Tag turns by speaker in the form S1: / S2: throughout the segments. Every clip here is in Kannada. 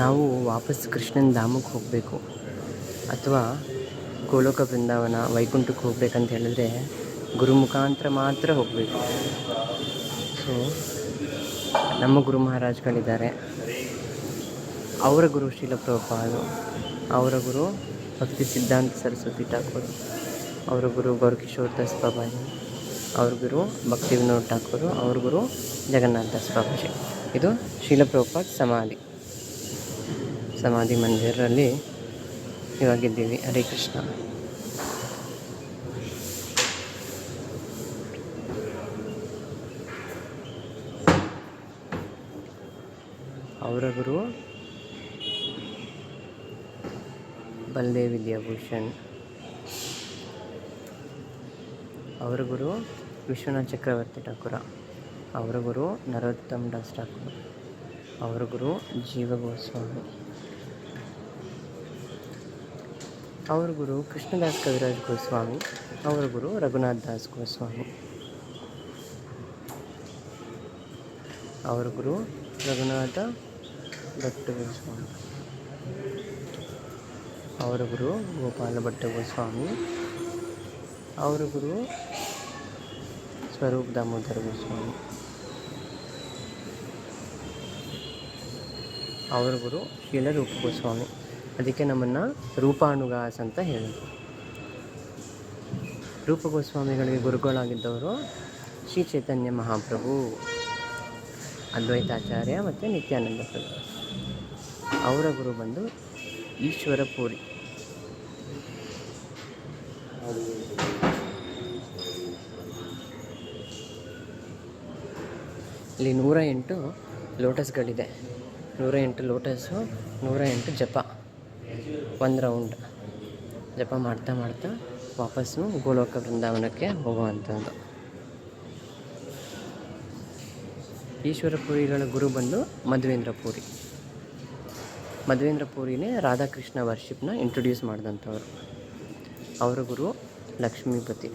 S1: ನಾವು ವಾಪಸ್ ಕೃಷ್ಣನ ಧಾಮಕ್ಕೆ ಹೋಗಬೇಕು ಅಥವಾ ಗೋಲೋಕ ಬೃಂದಾವನ ವೈಕುಂಠಕ್ಕೆ ಹೋಗ್ಬೇಕಂತ ಹೇಳಿದ್ರೆ ಗುರು ಮುಖಾಂತರ ಮಾತ್ರ ಹೋಗಬೇಕು. ಸೊ ನಮ್ಮ ಗುರು ಮಹಾರಾಜ್ಗಳಿದ್ದಾರೆ. ಅವರ ಗುರು ಶೀಲ ಪ್ರಭುಪಾದರು ಅವರ ಗುರು ಭಕ್ತಿ ಸಿದ್ಧಾಂತ ಸರಸ್ವತಿ ಠಾಕೂರ್, ಅವರ ಗುರು ಗೌರಕಿಶೋರ್ ದಾಸ್ ಬಾಬಾಜಿ ಅವ್ರ ಗುರು ಭಕ್ತಿ ವಿನೋದ್ ಠಾಕೂರು, ಅವ್ರ ಗುರು ಜಗನ್ನಾಥ ದಾಸ್ ಬಾಬಾಜಿ. ಇದು ಶೀಲ ಪ್ರಭುಪಾದ್ ಸಮಾಧಿ. ಸಮಾಧಿ ಮಂದಿರಲ್ಲಿ ಇವಾಗಿದ್ದೀವಿ. ಹರೇ ಕೃಷ್ಣ. ಅವರ ಗುರು ಬಲ್ದೇವ್ ವಿದ್ಯಾಭೂಷಣ್ ಅವರ ಗುರು ವಿಶ್ವನಾಥ್ ಚಕ್ರವರ್ತಿ ಠಾಕೂರ. ಅವರ ಗುರು ನರೋತ್ತಮ್ ದಾಸ್ ಠಾಕೂರ್. ಅವರ ಗುರು ಜೀವ ಗೋಸ್ವಾಮಿ ಅವರ ಗುರು ಕೃಷ್ಣದಾಸ್ ಕವಿರಾಜ್ ಗೋಸ್ವಾಮಿ ಅವರ ಗುರು ರಘುನಾಥ್ ದಾಸ್ ಗೋಸ್ವಾಮಿ ಅವರ ಗುರು ರಘುನಾಥ ಭಟ್ ಗೋಸ್ವಾಮಿ ಅವರ ಗುರು ಗೋಪಾಲ ಭಟ್ಟ ಗೋಸ್ವಾಮಿ ಅವರ ಗುರು ಸ್ವರೂಪ್ ದಾಮೋದರ ಗೋಸ್ವಾಮಿ ಅವರ ಗುರು ಶೀಲ ರೂಪ ಗೋಸ್ವಾಮಿ ಅದಕ್ಕೆ ನಮ್ಮನ್ನು ರೂಪಾನುಗಾಸ್ ಅಂತ ಹೇಳಿದ್ರು ರೂಪ ಗೋಸ್ವಾಮಿಗಳಿಗೆ ಗುರುಗಳಾಗಿದ್ದವರು ಶ್ರೀ ಚೈತನ್ಯ ಮಹಾಪ್ರಭು, ಅದ್ವೈತಾಚಾರ್ಯ ಮತ್ತು ನಿತ್ಯಾನಂದ ಪ್ರಭು. ಅವರ ಗುರು ಬಂದು ಈಶ್ವರ ಪೂರಿ ಇಲ್ಲಿ ನೂರ ಎಂಟು ಲೋಟಸ್ಗಳಿದೆ. ನೂರ ಎಂಟು ಲೋಟಸ್ಸು, ನೂರ ಎಂಟು ಜಪ. ಒಂದು ರೌಂಡ್ ಜಪ ಮಾಡ್ತಾ ಮಾಡ್ತಾ ವಾಪಸ್ಸು ಗೋಲೋಕ ಬೃಂದಾವನಕ್ಕೆ ಹೋಗುವಂಥದ್ದು. ಈಶ್ವರ ಪುರಿಗಳ ಗುರು ಬಂದು ಮಧ್ವೇಂದ್ರ ಪುರಿ ಮಧ್ವೇಂದ್ರ ಪುರಿನೇ ರಾಧಾಕೃಷ್ಣ ವರ್ಷಿಪ್ನ ಇಂಟ್ರೊಡ್ಯೂಸ್ ಮಾಡಿದಂಥವ್ರು. ಅವರ ಗುರು ಲಕ್ಷ್ಮೀಪತಿ.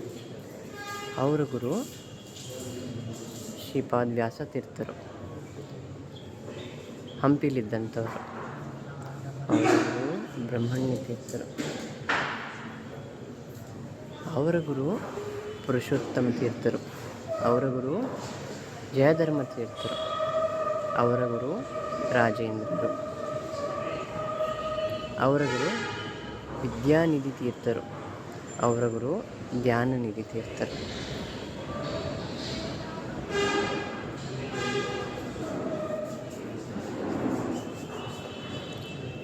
S1: ಅವರ ಗುರು ಶ್ರೀಪಾದ್ ವ್ಯಾಸ ತೀರ್ಥರು. ಹಂಪಿಲಿದ್ದಂಥವ್ರು. ಬ್ರಹ್ಮಣ್ಯ ತೀರ್ಥರು ಅವರ ಗುರು ಪುರುಷೋತ್ತಮ ತೀರ್ಥರು. ಅವರ ಗುರು ಜಯಧರ್ಮ ತೀರ್ಥರು. ಅವರ ಗುರು ರಾಜೇಂದ್ರರು. ಅವರ ಗುರು ವಿದ್ಯಾನಿಧಿ ತೀರ್ಥರು. ಅವರ ಗುರು ಧ್ಯಾನನಿಧಿ ತೀರ್ಥರು.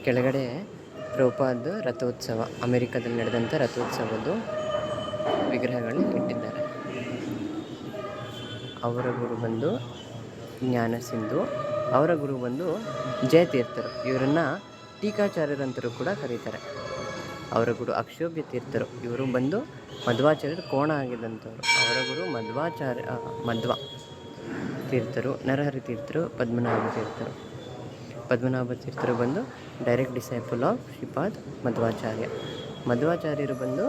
S1: ಕೆಳಗಡೆ ಪ್ರಭುಪಾದ್ ರಥೋತ್ಸವ, ಅಮೆರಿಕದಲ್ಲಿ ನಡೆದಂಥ ರಥೋತ್ಸವದ್ದು ವಿಗ್ರಹಗಳನ್ನು ಇಟ್ಟಿದ್ದಾರೆ. ಅವರ ಗುರು ಬಂದು ಜ್ಞಾನ ಸಿಂಧು, ಅವರ ಗುರು ಬಂದು ಜಯತೀರ್ಥರು ಇವರನ್ನು ಟೀಕಾಚಾರ್ಯರಂತರು ಕೂಡ ಕರೀತಾರೆ. ಅವರ ಗುರು ಅಕ್ಷೋಭ್ಯ ತೀರ್ಥರು. ಇವರು ಬಂದು ಮಧ್ವಾಚಾರ್ಯರು ಕೋಣ ಆಗಿದ್ದಂಥವ್ರು. ಅವರ ಗುರು ಮಧ್ವಾಚಾರ್ಯ ಮಧ್ವ ತೀರ್ಥರು, ನರಹರಿ ತೀರ್ಥರು, ಪದ್ಮನಾಭ ತೀರ್ಥರು. ಪದ್ಮನಾಭ ತೀರ್ಥರು ಬಂದು direct disciple of Shripad Madhvacharya. ಮಧ್ವಾಚಾರ್ಯರು ಬಂದು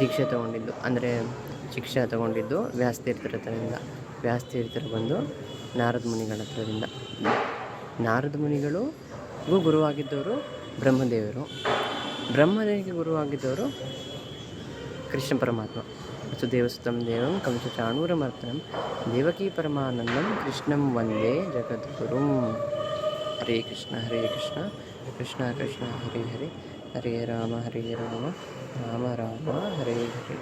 S1: ದೀಕ್ಷೆ ತಗೊಂಡಿದ್ದು, ಅಂದರೆ ಶಿಕ್ಷೆ ತಗೊಂಡಿದ್ದು ವ್ಯಾಸತೀರ್ಥರ ಹತ್ರದಿಂದ. ವ್ಯಾಸತೀರ್ಥರು ಬಂದು ನಾರದ ಮುನಿಗಳ ಹತ್ರದಿಂದ. ನಾರದ ಮುನಿಗಳು ಗುರುವಾಗಿದ್ದವರು ಬ್ರಹ್ಮದೇವರು. ಬ್ರಹ್ಮದೇವಿಗೆ ಗುರುವಾಗಿದ್ದವರು ಕೃಷ್ಣ ಪರಮಾತ್ಮ. ವಸುದೇವಸುತಂ ದೇವಂ ಕಂಸ ಚಾಣೂರಮರ್ತನಂ ದೇವಕೀ ಪರಮಾನಂದಂ ಕೃಷ್ಣಂ ವಂದೇ ಜಗದ್ಗುರುಂ ಹರೇ ಕೃಷ್ಣ ಹರೇ ಕೃಷ್ಣ ಕೃಷ್ಣ ಕೃಷ್ಣ ಹರೇ ಹರೇ ಹರೇ ರಾಮ ಹರೇ ರಾಮ ರಾಮ ರಾಮ ಹರೇ ಹರೇ